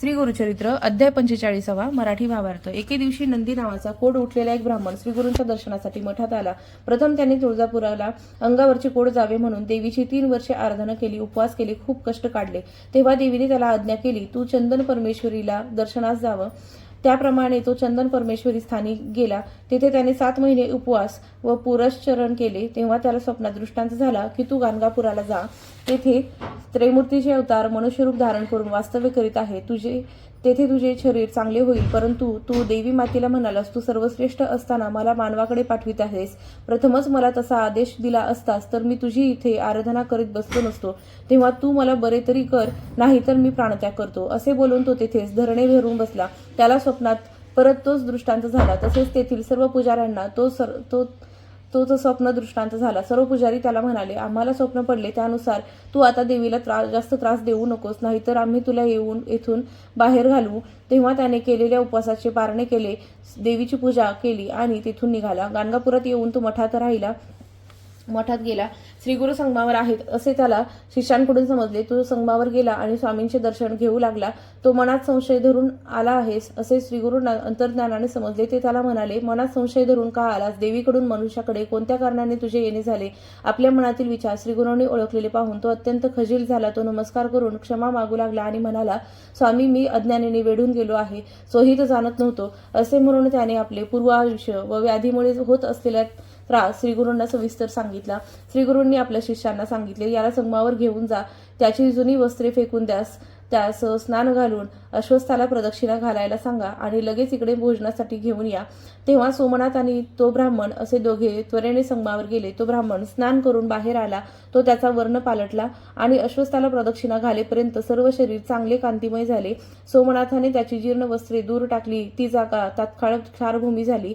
श्री गुरुचरित्र अध्याय पंचेचाळीसावा मराठी भावार्थ एके दिवशी नंदी नावाचा कोड उठलेला एक ब्राह्मण श्री गुरूंच्या दर्शनासाठी मठात आला. प्रथम त्यांनी तुळजापुराला अंगावरचे कोड जावे म्हणून देवीची तीन वर्षे आराधना केली उपवास केले खूप कष्ट काढले. तेव्हा देवीने त्याला आज्ञा केली तू चंदन परमेश्वरीला दर्शनास जावं. त्याप्रमाणे तो चंदन परमेश्वरी स्थानी गेला. तेथे त्याने सात महिने उपवास व पुरश्चरण केले. तेव्हा त्याला स्वप्नात दृष्टांत झाला की तू गाणगापुराला जा. तेथे त्रैमूर्तीचे अवतार मनुष्यरूप धारण करून वास्तव्य करीत आहे. तुझे तेथे तुझे शरीर चांगले होईल परंतु तू देवी मातेला म्हणालास तू सर्वश्रेष्ठ असताना मला मानवाकडे पाठवित आहेस. प्रथमच मला तसा आदेश दिला असतास तर मी तुझी इथे आराधना करीत बसलो नसतो. तेव्हा तू मला बरे तरी कर नाही तर मी प्राणत्याग करतो. असे बोलून तो तेथेच धरणे धरून बसला. त्याला स्वप्नात परत तोच दृष्टांत झाला. तसेच तेथील सर्व पुजाऱ्यांना तो सर तो तो जो स्वप्न दृष्टांत झाला सर्व पुजारी त्याला म्हणाले आम्हाला स्वप्न पडले त्यानुसार तू आता देवीला त्रास जास्त त्रास देऊ नकोस नाहीतर आम्ही तुला येऊन येथून बाहेर घालवू तेव्हा त्याने केलेल्या उपवासाचे पारणे केले देवीची पूजा केली आणि तिथून निघाला. गाणगापुरात येऊन तो मठात राहिला. मठात गेला. श्रीगुरु संगमावर आहेत असे त्याला शिष्यांकडून समजले. तो संगमावर गेला आणि स्वामींचे दर्शन घेऊ लागला. तो मनात संशय धरून आला आहेस असे श्रीगुरु अंतर्ज्ञानाने समजले. ते त्याला म्हणाले मनात संशय धरून का आलास? देवीकडून मनुष्याकडे कोणत्या कारणाने तुझे येणे झाले? आपल्या मनातील विचार श्रीगुरूंनी ओळखलेले पाहून तो अत्यंत खजील झाला. तो नमस्कार करून क्षमा मागू लागला आणि म्हणाला स्वामी मी अज्ञानीने वेढून गेलो आहे. सोहित जाणत नव्हतो. असे म्हणून त्याने आपले पूर्व आयुष्य व व्याधीमुळे होत असलेल्या त्रास श्रीगुरूंना सविस्तर सांगितला. श्रीगुरूंनी आपल्या शिष्यांना सांगितले याला संगमावर घेऊन जा. त्याची जुनी वस्त्रे फेकून द्यास. त्यास स्नान घालून अश्वस्थाला प्रदक्षिणा घालायला सांगा आणि लगेच इकडे भोजनासाठी घेऊन या. तेव्हा सोमनाथ आणि तो ब्राह्मण असे दोघे त्वरेने संगमावर गेले. तो ब्राह्मण स्नान करून बाहेर आला. तो त्याचा वर्ण पालटला आणि अश्वस्थाला प्रदक्षिणा घालेपर्यंत सर्व शरीर चांगले कांतिमय झाले. सोमनाथाने त्याची जीर्ण वस्त्रे दूर टाकली. ती जागा तात्काळ क्षारभूमी झाली.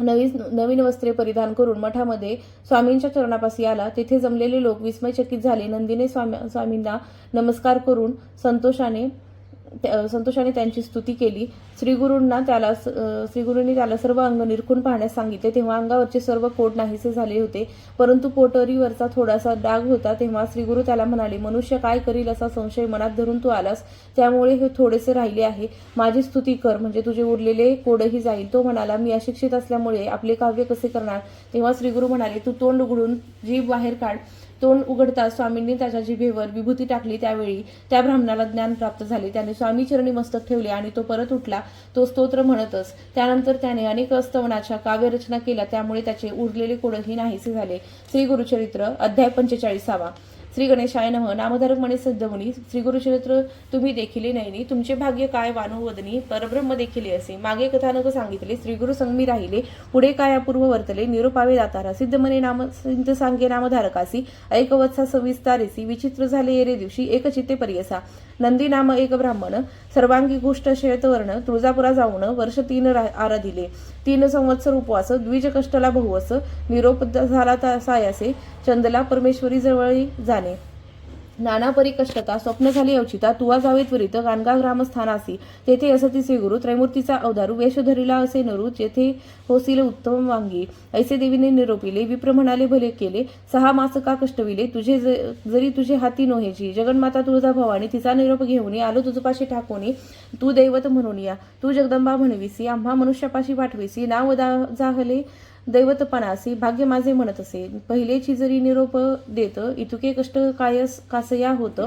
नवीन नवीन वस्त्रे परिधान करून मठामध्ये स्वामींच्या चरणापाशी आला. तेथे जमलेले लोक विस्मयचकित झाले. नंदीने स्वामी स्वामींना नमस्कार करून संतोषाने संतोषाने त्यांची स्तुती केली. श्रीगुरूंना त्याला स- श्रीगुरूंनी त्याला सर्व अंग निरखून पाहण्यास सांगितले. तेव्हा अंगावरचे सर्व कोट नाहीसे झाले होते. परंतु पोटरीवरचा थोडासा डाग होता तेव्हा श्रीगुरू त्याला म्हणाले मनुष्य काय करील असा संशय मनात धरून तू आलास? त्यामुळे हे थोडेसे राहिले आहे. माझी स्तुती कर. म्हणजे तुझे उरलेले कोडही जाईल. तो म्हणाला मी अशिक्षित असल्यामुळे आपले काव्य कसे करणार? तेव्हा श्रीगुरू म्हणाले तू तोंड उघडून जीभ बाहेर काढ. तोंड उघडताच स्वामींनी त्याच्या जिभेवर विभूती टाकली त्यावेळी. त्या ब्राह्मणाला ज्ञान प्राप्त झाले. त्याने स्वामी चरणी मस्तक ठेवले आणि तो परत उठला. तो स्तोत्र म्हणतच. त्यानंतर त्याने अनेक अस्तवनाच्या काव्यरचना केल्या. त्यामुळे त्याचे उरलेले कोडही नाहीसे झाले. श्री गुरुचरित्र अध्याय पंचेचाळीसावा. श्री गणेशाय नम. नामधारक म्हणे सिद्धमुनी श्री गुरुचरित्र तुम्ही देखिले नयनी तुमचे भाग्य काय वानुवदनी परब्रह्म देखिले असे. मागे कथानक सांगितले श्री गुरु संगमी राहिले पुढे काय अपूर्व वर्तले निरोपावे दातारा सिद्ध म्हणे नाम सिद्ध सांगे नामधारकासी ऐकवत्सा सविस्तारेसी विचित्र झाले येरे दिवशी एक चित्ते पर्यसा. नंदी नाम एक ब्राह्मण सर्वांगी गोष्ट श्वेतवर्ण तुळजापुरा जाऊन वर्ष तीन रा- आराधिले. तीन संवत्सर उपवास द्विज कष्टला बहुवस निरोप झाला सायासे चंदला परमेश्वरी जवळी जाणे. नाना परिकष्टता स्वप्न झाली अवचिता तुवा जावे त्वरित गाणगाव ग्रामस्थानासी तेथे असती श्री गुरु त्रैमूर्तीचा अवधारू वेश धरिला असे नरू जेथे होसिले उत्तम वांगी. ऐसे देवीने निरोपिले विप्र म्हणाले भले केले सहा मास का कष्टविले तुझे ज- जरी तुझे हाती नोहेची जगन्माता तुळजा भवानी तिचा निरोप घेऊन आलो तुझपाशी ठाकोनी तू दैवत म्हणून या. तू जगदंबा म्हणविसी आम्हा मनुष्यापाशी पाठविसी नाव दा जाहले दैवतपणासी भाग्य माझे म्हणत असे. पहिलेची जरी निरोप देत इतुके कष्ट कायस कासया होत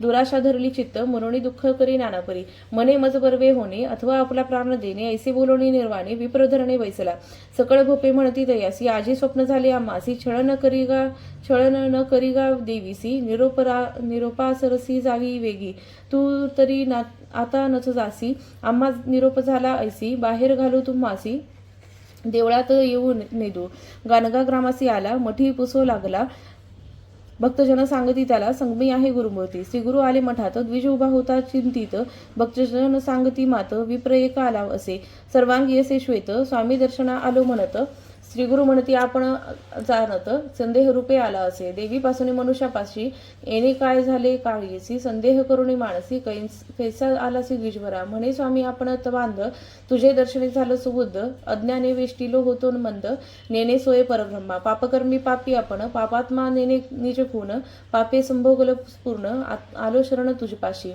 दुराशा धरली चित्त मनोनी दुःख करी नानापरी. मने मज बरवे होणे अथवा आपला प्राण देणे ऐसे बोलवणे निर्वाणे विप्रधरणे वैसला सकळ भोपे म्हणती दयासी आजी स्वप्न झाले आम्हासी छळ न करी गा छळन न करी गा देवीसी निरोपरा निरोपासरसी जावी वेगी. तू तरी ना आता नच जासी आम्हा निरोप झाला ऐसी बाहेर घालू तुम्हासी. देवळात येऊन नेदो गाणगा ग्रामासी आला मठी पुसो लागला. भक्तजन सांगती त्याला संगमी आहे गुरुमूर्ती. श्री गुरु आले मठात द्विज उभा होता चिंतित. भक्तजन सांगती मात विप्र एक आला असे. सर्वांगी असे श्वेत स्वामी दर्शना आलो म्हणत. श्री गुरु म्हणती आपण जाणत संदेह रूपे आला असे. देवीपासून मनुष्यापाशी येणे काय झाले काळीसी? संदेह करुणी मानसी कैस कैसा आलासी द्विजवरा म्हणे स्वामी आपण बांध. तुझे दर्शने झालं सुबुद्ध. अज्ञाने वेष्टिलो होतो मंद. नेने सोये परब्रह्मा. पापकर्मी पापी आपण. पापात्मा नेने निज खून. पापे संभोगल पूर्ण. आलो शरण तुझपाशी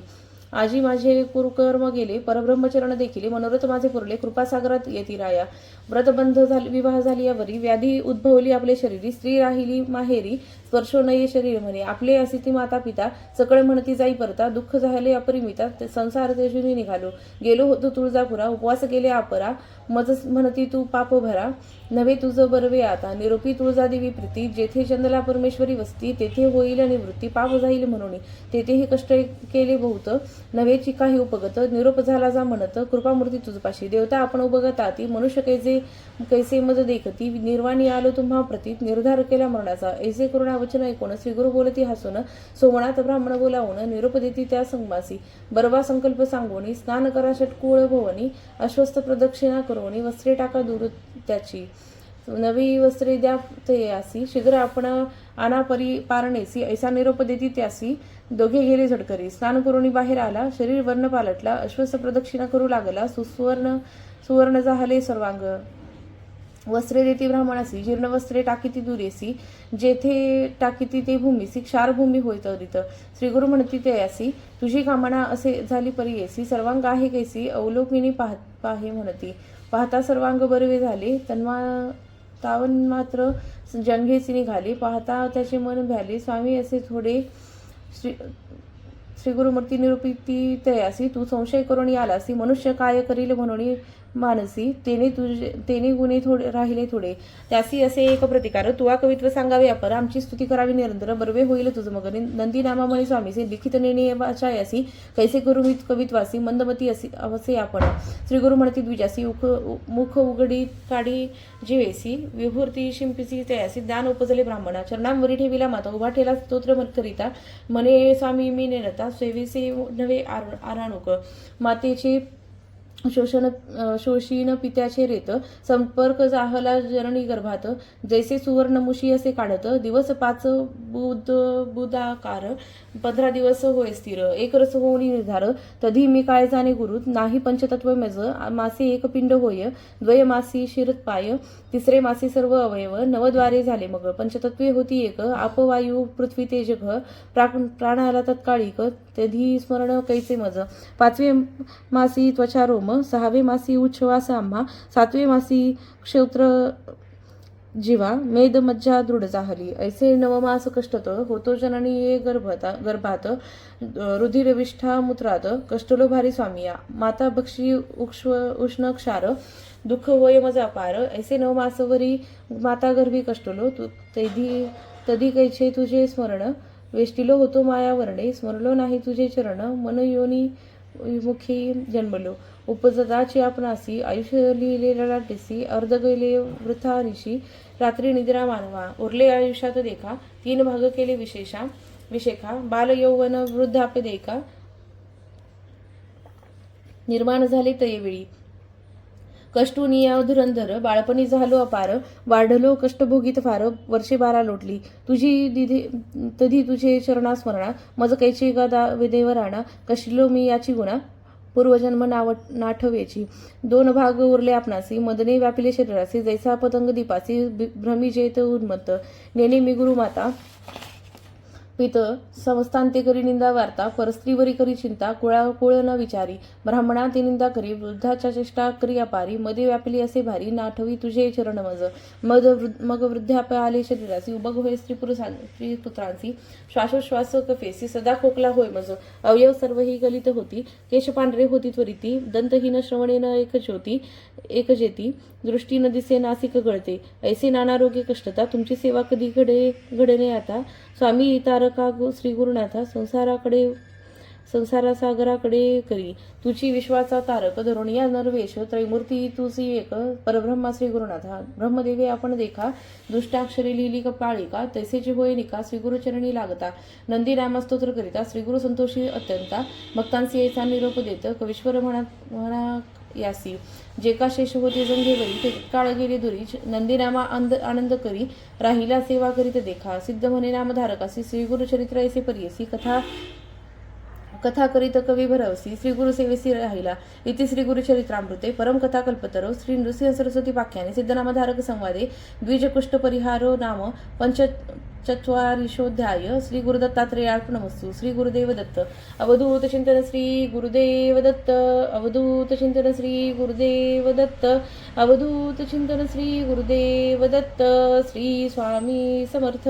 आजी माझे कुरुकर्म गेले परब्रह्मचरण देखील मनोरथ माझे पुरले कृपासागरात येती राया. व्रतबंध झाली विवाह झाली यावरी व्याधी उद्भवली आपले शरीरी. स्त्री राहिली माहेरी स्पर्शो नये शरीर म्हणे. आपले असिती माता पिता सकळ म्हणती जाई परता दुःख झाले अपरिमिता ते संसार तेजुनी निघालो. गेलो होतो तुळजापुरा उपवास केले आपरा. मज म्हणती तू पाप भरा. नव्हे तुझं बरवे आता. निरोपी तुळजादेवी प्रीती. जेथे चंदला परमेश्वरी वस्ती तेथे होईल निवृत्ती. पाप जाईल म्हणून. तेथेही कष्ट केले बहुत. नव्हेची काही उपगत निरोप झाला जा म्हणत कृपामूर्ती तुझपाशी देवता आपण उपगता ती मनुष्य कैसे कैसे मज देखती? निर्वाणी आलो तुम्हा प्रतीत निर्धार केला मरणाचा. ऐसे करुणा वचन ऐकून श्रीगुरु बोलती हसून सोमनाथ ब्राह्मण बोलावून निरोप देती त्या संगमासी. बरवा संकल्प सांगोनी स्नान करा षटकुळ भवनी अश्वस्थ प्रदक्षिणा करवणी वस्त्रे टाका दूर त्याची नवी वस्त्रे द्या ते आसी शीघ्र आपण आना परी पारणेसी ऐसा निरोप देती त्यासी दोघे गेले झडकरी. स्नान करून बाहेर आला. शरीर वर्ण पालटला. अश्वस्थ प्रदक्षिणा करू लागला. सुस्वर्ण सुवर्ण झाले सर्वांग. वस्त्रे देती ब्राह्मणासी जीर्ण वस्त्रे टाकीती दुरेसी जेथे टाकीती ते भूमीसी क्षारभूमी होय तरित. श्रीगुरु म्हणती ते यासी तुझी कामना असे झाली परी येसी सर्वांग आहे कैसी? अवलोकिनी पाह पाहे म्हणती. पाहता सर्वांग बरवे झाले. तन्मा तावन मात्र जंघेसी घाली. पाहता त्याचे मन भ्याले. स्वामी असे थोडे श्री श्रीगुरुमूर्ती निरूपिती तयासी तू संशय करून आलासी मनुष्य काय करील म्हणून मानसी तेने तुझे तेने गुणे थोडे राहिले थोडे. त्यासी असे एक प्रतिकार तुवा कवित्व सांगावे अपर आमची स्तुती करावी निरंतर बरवे होईल तुझं मग नंदी नामामणी स्वामीसी लिखित नेणे वाचायासी कैसे गुरु मी कवित्वासी मंदमती असी अवसे आपण. श्री गुरु म्हणती द्विजासी उख उ- मुख उघडी काढी जीवेसी विभूर्ती शिंपिसी तयासी दान उपजले ब्राह्मणा. चरणांवरी ठेविला माता उभा ठेला स्तोत्र मत करिता. मने स्वामी मी नेनता सेवेसे नवे आर आराणुक. मातेचे शोषण शोषीन पित्याचे रेत संपर्क जाहला जरणी गर्भात. जैसे सुवर्ण मुशी असे काढत. दिवस पाच बुध बुधाकार. पंधरा दिवस होय स्थिर. एक रस होऊनी निर्धार. तधी मी काय जाणे गुरु नाही पंचतत्व मज. मासे एक पिंड होय. द्वय मासी शिरत पाय. तिसरे मासी सर्व अवयव. नवद्वारे झाले मग. पंचतत्वे होती एक. आपवायू पृथ्वी तेज घ प्राणाला तत्काळिक. तधी स्मरण कैसे मज. पाचवे मासी त्वचा रोम. सहावे मासी उच्छवास आम्हा सातवे मासी क्षौत्र जीवा मेद मज्जा दृढ ऐसे नवमास कष्टत होतो जननी ये गर्भता गर्भात रुधिरविष्ठा मूत्रात कष्टलो भारी स्वामिया माता भक्षी उक्ष्व उष्ण क्षार दुःख होय मजा पार ऐसे नवमासवरी माता गर्भी कष्टलो तु तैधी तधी कैचे तुझे स्मरण. वेष्टिलो होतो माया वर्णे स्मरलो नाही तुझे चरण. मन योनी मुखी जन्मलो. उपजताची आपणासी आयुष्य लिहिलेला टिसी अर्ध गैले वृथानिशी रात्री निद्रा मानवा. उरले आयुष्यात देखा तीन भाग केले विशेषा विशेखा बाल यौवन वृद्धाप्य देखा. निर्माण झाले तयवेळी. कष्टुनिया धुरंधर बाळपणी झालो अपार वाढलो कष्टभोगीत फार वर्षे बारा लोटली. तुझी दिधी तधी तुझे चरणास्मरणा मज कैचे गदा विदेव राणा कशिलो मी याची गुणा? पूर्वजन्म नाव नाठवेची. दोन भाग उरले आपणासी मदने व्यापिले शरीरासी जैसा पतंग दीपासी भ्रमी जेत उन्मत्त. नेने मी गुरुमाता पित समस्तांते करी निंदा वार्ता परस्त्रीवरी करी चिंता कुळा कुळ न विचारी ब्राह्मणा ते निंदा करी वृद्धाच्या चेष्टा करी अपारी मध्ये व्यापली असे भारी नाठवी तुझे चरण मज. मग मग वृद्धाप आले शरीरासी उभग होय स्त्री पुरुषां स्त्री पुत्रांसी श्वासोश्वास कफेसी सदा खोकला होय मज. अवयव सर्व ही गलित होती केश पांढरे होती त्वरिती दंतहीन श्रवणे न एक ज्योती एक जेती दृष्टी न दिसे नासिक गळते. ऐसे नानारोग्य कष्टता तुमची सेवा कधी घडे घडणे आता? स्वामी तार गु श्री गुरुनाथा संसाराकडे संसारासागराकडे करी. तुझी विश्वाचा तारक धरून या नरवेश त्रैमूर्ती तुझी एक परब्रह्मा श्री गुरुनाथा ब्रह्मदेवे आपण देखा दुष्टाक्षरी लिहिली कपाळिका तैसेची होय निका श्री गुरुचरणी लागता. नंदी नामस्तोत्र करिता श्री गुरु संतोषी अत्यंता. भक्तांसी याचा निरोप देत कविश्वर म्हणा म्हणा यासी. जे का शेष होते ते काळ गेले दुरीच नंदीनामा आंद आनंद करी राहिला सेवा करीत देखा. सिद्ध म्हणे नामधारकासी श्री गुरुचरित्र ऐसे परियसी कथा कथा करीत कवी भरवसी श्री गुरु सेवेसी राहिला. इति श्री गुरु चरित्रामृते परम कथा कल्पतरो श्री नृसिंह सरस्वती पाख्याने सिद्धनामधारक संवादे द्विजकुष्ठ परिहारो नाम पंच चत्वारिशोध्याय श्री गुरुदत्तात्रेयार्पणमस्तु श्री गुरुदेव दत्त. अवधूत चिंतन श्री गुरुदेव दत्त अवधूत चिंतन श्री गुरुदेव दत्त अवधूत चिंतन श्री गुरुदेव दत्त श्री स्वामी समर्थ.